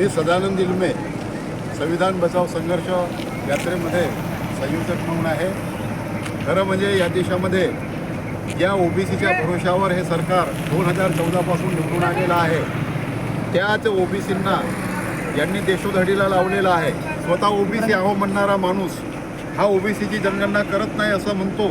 मी सदानंद इलमे संविधान बचाव संघर्ष यात्रेमध्ये संयोजक म्हणून आहे. खरं म्हणजे या देशामध्ये या ओबीसीच्या भरोशावर हे सरकार दोन हजार चौदापासून निवडून आलेलं आहे. त्याच ओबीसींना यांनी देशोधडीला लावलेला आहे. स्वतः ओबीसी आहो म्हणणारा माणूस हा ओबीसीची जनगणना करत नाही असं म्हणतो.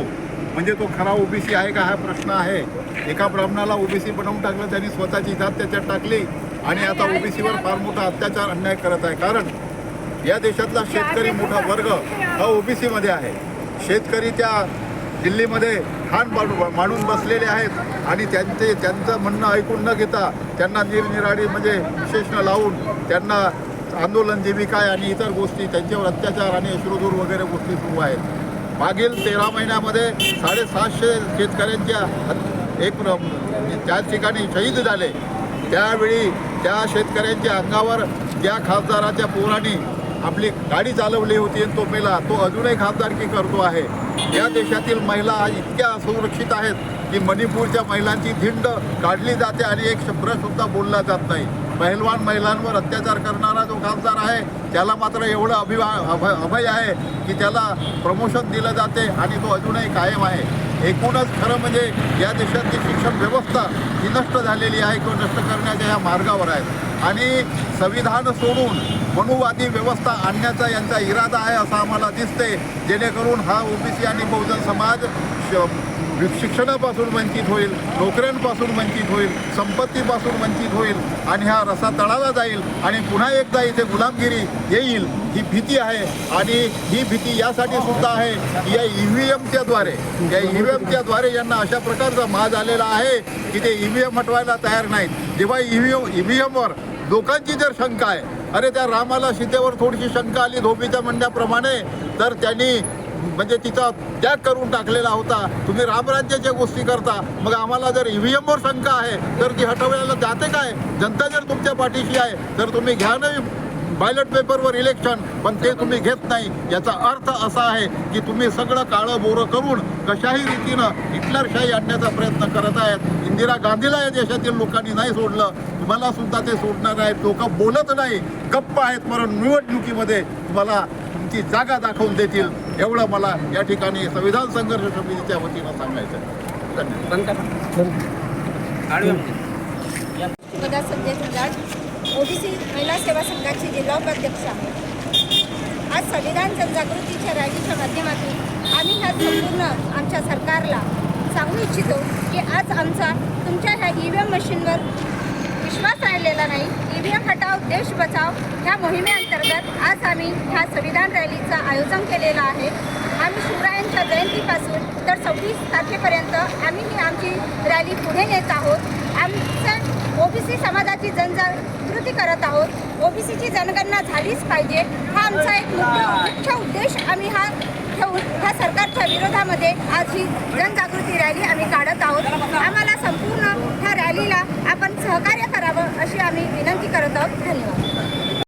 म्हणजे तो खरा ओबीसी आहे का हा प्रश्न आहे. एका ब्राह्मणाला ओबीसी बनवून टाकलं त्यांनी स्वतःची जात त्याच्यात टाकली. आणि आता ओबीसीवर फार मोठा अत्याचार अन्याय करत आहे. कारण या देशातला शेतकरी मोठा वर्ग हा ओबीसीमध्ये आहे. शेतकरी त्या दिल्लीमध्ये खान मांडू- मांडून बसलेले आहेत आणि त्यांचे त्यांचं म्हणणं ऐकून न घेता त्यांना निरनिराळी म्हणजे विशेषणं लावून त्यांना आंदोलन जीविका आणि इतर गोष्टी त्यांच्यावर अत्याचार आणि अश्रुधूर वगैरे गोष्टी सुरू आहेत. मागील तेरा महिन्यामध्ये साडेसातशे शेतकऱ्यांच्या एक प्र- त्या ठिकाणी शहीद झाले. त्यावेळी त्या शेतकऱ्यांच्या अंगावर ज्या खासदाराच्या पोराने आपली गाडी चालवली होती तो मेला. तो अजूनही खासदारकी करतो आहे. या देशातील महिला इतक्या असुरक्षित आहेत की मणिपूरच्या महिलांची धिंड काढली जाते आणि एक शब्दसुद्धा बोलला जात नाही. पहिलवान महिलांवर अत्याचार करणारा जो खासदार आहे त्याला मात्र एवढं अभिवा अभय अभय आहे की त्याला प्रमोशन दिलं जाते आणि तो अजूनही कायम आहे. एकूणच खरं म्हणजे या देशातली शिक्षण व्यवस्था ही नष्ट झालेली आहे किंवा नष्ट करण्याच्या या मार्गावर आहे. आणि संविधान सोडून मनुवादी व्यवस्था आणण्याचा यांचा इरादा आहे असं आम्हाला दिसते जेणेकरून हा ओबीसी आणि बहुजन समाज श- शिक्षणापासून वंचित होईल नोकऱ्यांपासून वंचित होईल संपत्तीपासून वंचित होईल आणि हा रसा तळाला जाईल आणि पुन्हा एकदा इथे गुलामगिरी येईल ही भीती आहे. आणि ही भीती यासाठी सुद्धा आहे की या ई व्ही एमच्या द्वारे या ई व्ही एमच्या द्वारे यांना अशा प्रकारचा माज आलेला आहे की ते ई व्ही एम हटवायला तयार नाहीत. जेव्हा E V M E V एमवर लोकांची जर शंका आहे अरे त्या रामाला सीतेवर थोडीशी शंका आली धोबीच्या म्हणण्याप्रमाणे तर त्यांनी म्हणजे तिचा त्याग करून टाकलेला होता. तुम्ही रामराज्याच्या गोष्टी करता मग आम्हाला जर ईव्हीएमवर शंका आहे तर ती हटवायला जाते काय? जनता जर तुमच्या पाठीशी आहे तर तुम्ही घ्या नाही बॅलेट पेपरवर इलेक्शन पण ते तुम्ही घेत नाही. याचा अर्थ असा आहे की तुम्ही सगळं काळं बोरं करून कशाही रीतीनं हिटलरशाही आणण्याचा प्रयत्न करत आहेत. इंदिरा गांधीला या देशातील लोकांनी नाही सोडलं. तुम्हाला सुद्धा ते सोडणार आहेत. लोक बोलत नाही. गप्प आहेत म्हणून निवडणुकीमध्ये तुम्हाला तुमची जागा दाखवून देतील. एवढं मला या ठिकाणी संविधान संघर्ष समितीच्या वतीनं सांगायचं आहे. धन्यवाद. संजय ओबीसी महिला सेवा संघाची जिल्हा उपाध्यक्ष आहे. आज संविधान जनजागृतीच्या रॅलीच्या माध्यमातून आम्ही ह्या संपूर्ण आमच्या सरकारला सांगू इच्छितो की आज आमचा तुमच्या ह्या ई व्ही एम मशीनवर विश्वास झाला नाही. ई व्ही एम हटाव देश बचाव ह्या मोहिमेअंतर्गत आज आम्ही ह्या संविधान रॅलीचं आयोजन केलेलं आहे. आम्ही शिवरायांच्या जयंतीपासून तर सव्वीस तारखेपर्यंत आम्ही ही आमची रॅली पुढे नेत आहोत. आमचं ओबीसी समाजाची जनजागृती करत आहोत. ओबीसीची जनगणना झालीच पाहिजे. हा आमचा एक मुख्य मुख्य उद्देश आम्ही हा ठेवून ह्या सरकारच्या विरोधामध्ये आज ही जनजागृती रॅली आम्ही काढत आहोत. आम्हाला संपूर्ण ह्या रॅलीला आपण सहकार्य आम्ही विनंती करत आहोत. धन्यवाद.